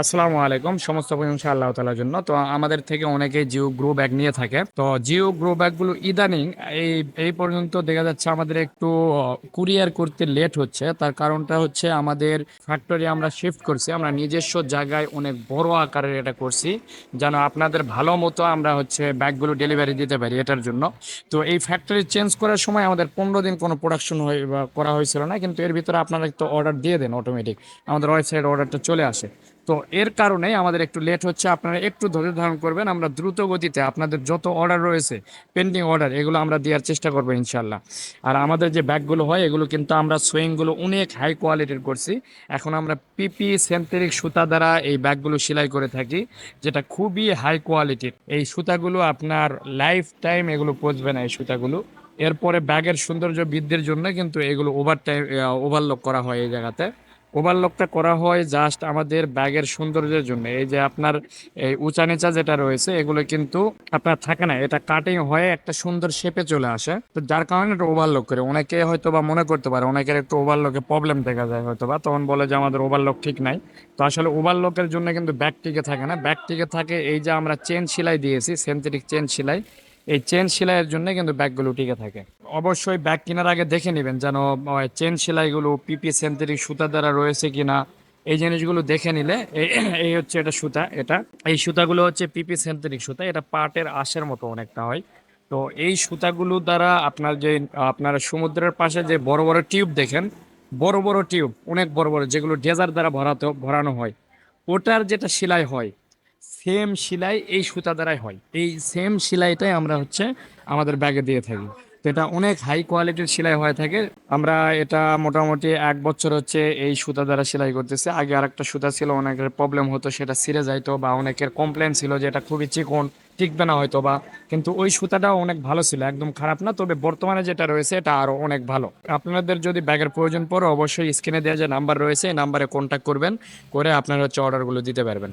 আসসালামু আলাইকুম। সমস্ত প্রশংসা আল্লাহ তালার জন্য। তো আমাদের থেকে অনেকে জিও গ্রো ব্যাগ নিয়ে থাকে। তো জিও গ্রো ব্যাগগুলো ইদানিং এই এই পর্যন্ত দেখা যাচ্ছে আমাদের একটু কুরিয়ার করতে লেট হচ্ছে। তার কারণটা হচ্ছে আমাদের ফ্যাক্টরি আমরা শিফট করছি। আমরা নিজস্ব জায়গায় অনেক বড় আকারের এটা করছি, যেন আপনাদের ভালো মতো আমরা হচ্ছে ব্যাগগুলো ডেলিভারি দিতে পারি এটার জন্য। তো এই ফ্যাক্টরি চেঞ্জ করার সময় আমাদের পনেরো দিন কোনো প্রোডাকশন করা হয়েছিল না। কিন্তু এর ভিতরে আপনারা একটু অর্ডার দিয়ে দেন অটোমেটিক আমাদের ওয়েবসাইট অর্ডারটা চলে আসে। তো এর কারণে আমাদের একটু লেট হচ্ছে। আপনারা একটু ধৈর্য ধারণ করবেন। আমরা দ্রুত গতিতে আপনাদের যত অর্ডার রয়েছে পেন্ডিং অর্ডার এগুলো আমরা দেওয়ার চেষ্টা করব ইনশাল্লাহ আর আমাদের যে ব্যাগগুলো হয়, এগুলো কিন্তু আমরা সোয়িংগুলো অনেক হাই কোয়ালিটির করছি। এখন আমরা পিপি সেন্থেটিক সুতা দ্বারা এই ব্যাগগুলো সেলাই করে থাকি, যেটা খুবই হাই কোয়ালিটির এই সুতাগুলো আপনার লাইফ টাইম এগুলো পচবে না, এই সুতাগুলো। এরপরে ব্যাগের সৌন্দর্য বৃদ্ধির জন্য কিন্তু এগুলো ওভার টাইম ওভারলক করা হয় এই জায়গাতে। ওভারলকটা করা হয় জাস্ট আমাদের ব্যাগের সৌন্দর্যের জন্য। এই যে আপনার এই উঁচা নিচা যেটা রয়েছে, এগুলো কিন্তু আপনার থাকে না, এটা কাটিং হয়ে একটা সুন্দর শেপে চলে আসে। তো যার কারণে এটা ওভারলক করে। অনেকে হয়তো বা মনে করতে পারে, অনেকের একটু ওভারলকে প্রবলেম দেখা যায় হয়তো বা তখন বলে যে আমাদের ওভারলক ঠিক নাই। তো আসলে ওভারলকের জন্য কিন্তু ব্যাগ টিকে থাকে না। ব্যাগ টিকে থাকে এই যে আমরা চেন সেলাই দিয়েছি সেন্থেটিক চেন সেলাই। এই চেন সেলাইয়ের জন্য কিন্তু ব্যাগগুলো টিকে থাকে। অবশ্যই ব্যাগ কেনার আগে দেখে নেবেন যেন চেন সেলাইগুলো পিপি সেন্থেটিক সুতা দ্বারা রয়েছে কিনা। এই জিনিসগুলো দেখে নিলে এই হচ্ছে এটা সুতা, এটা, এই সুতাগুলো হচ্ছে পিপি সেন্থেটিক সুতা, এটা পাটের আঁশের মতো অনেকটা হয়। তো এই সুতাগুলো দ্বারা আপনার যে, আপনার সমুদ্রের পাশে যে বড় বড় টিউব দেখেন, বড় বড় টিউব, অনেক বড় বড়, যেগুলো ডেজার দ্বারা ভরাতে, ভরানো হয়। ওটার যেটা সেলাই হয় সেম সেলাই এই সুতা দ্বারাই হয়। এই সেম সেলাইটাই আমরা হচ্ছে আমাদের ব্যাগে দিয়ে থাকি। তো এটা অনেক হাই কোয়ালিটির সেলাই হয়ে থাকে। আমরা এটা মোটামুটি এক বছর হচ্ছে এই সুতা দ্বারা সেলাই করতেছি। আগে আরেকটা সুতা ছিল, অনেকের প্রবলেম হতো, সেটা ছিঁড়ে যাইতো বা অনেকের কমপ্লেন ছিল যে এটা খুবই চিকন, টিকবে না হয়তো বা। কিন্তু ওই সুতাটাও অনেক ভালো ছিল, একদম খারাপ না, তবে বর্তমানে যেটা রয়েছে, এটা আরও অনেক ভালো। আপনাদের যদি ব্যাগের প্রয়োজন পড়ে, অবশ্যই স্ক্রিনে দেওয়া যে নাম্বার রয়েছে, এই নাম্বারে কন্ট্যাক্ট করবেন, করে আপনারা হচ্ছে অর্ডারগুলো দিতে পারবেন।